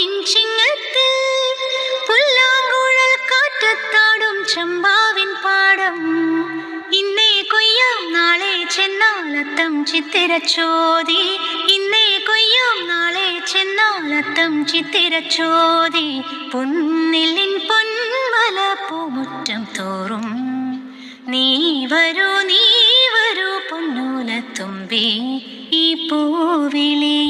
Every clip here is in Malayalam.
നിൻഷിങ്ങത്തിൽ ചമ്പാവിൻ പാടം. കൊയ്യാം നാളെ ചിത്തിരച്ചോതി. ഇന്നേ കൊയ്യാം നാളെ ചെന്നാലത്തം ചിത്തിരച്ചോതി. പൊന്നിലിൻ പൊന്മല പൂമുറ്റം തോറും. നീ വരൂ നീ വരൂ പൊന്നൂലത്തുമ്പി. ഈ പൂവിളി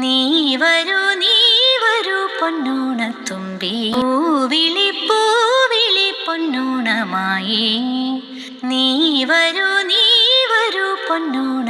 നീ വരൂ നീ വരൂ പൊന്നൂണത്തുമ്പി പൂവിളി പൂവിളി പൊന്നൂണമായി. നീ വരൂ നീ വരൂ പൊന്നൂണ